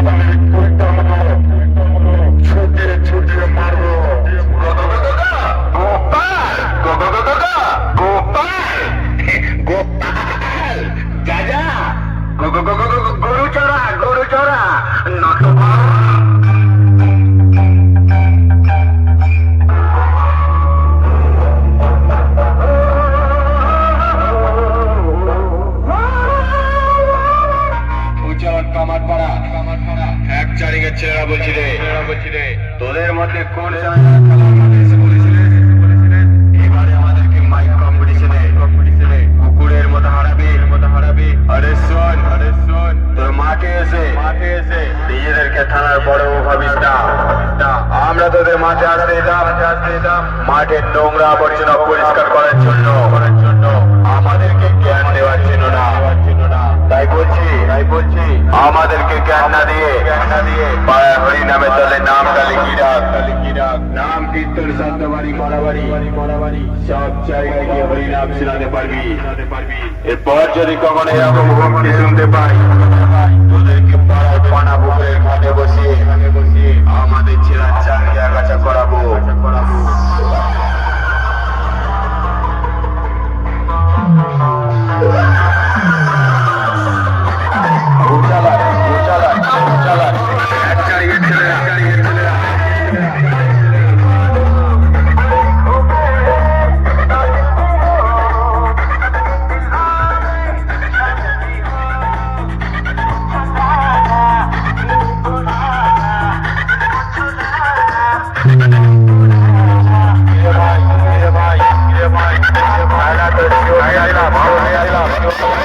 trabalhar তোদের মধ্যে কোন চ্যানেল খেলার মধ্যে এসে বলেছিলে এবারে আমাদেরকে মাইক কম্পিটিশনে কম্পিটিশনে কুকুরের মতো হারাবি। মতো হারাবি। আরে শোন আরে শোন। তোর মাঠে এসে। মাঠে এসে। নিজেদেরকে থানার বড় ভাবিস না না, আমরা তোদের মাঠে আসতে দিতাম। মাঠে মাঠের নোংরা আবর্জনা পরিষ্কার করার তাই বলছি আমাদেরকে জ্ঞান না দিয়ে পাড়ার হরি নামে লিখিয়ে রাখ নাম কীর্তন সব জায়গায় গিয়ে হরি নাম পারবি। এরপর যদি কখনো এরকম শুনতে পাই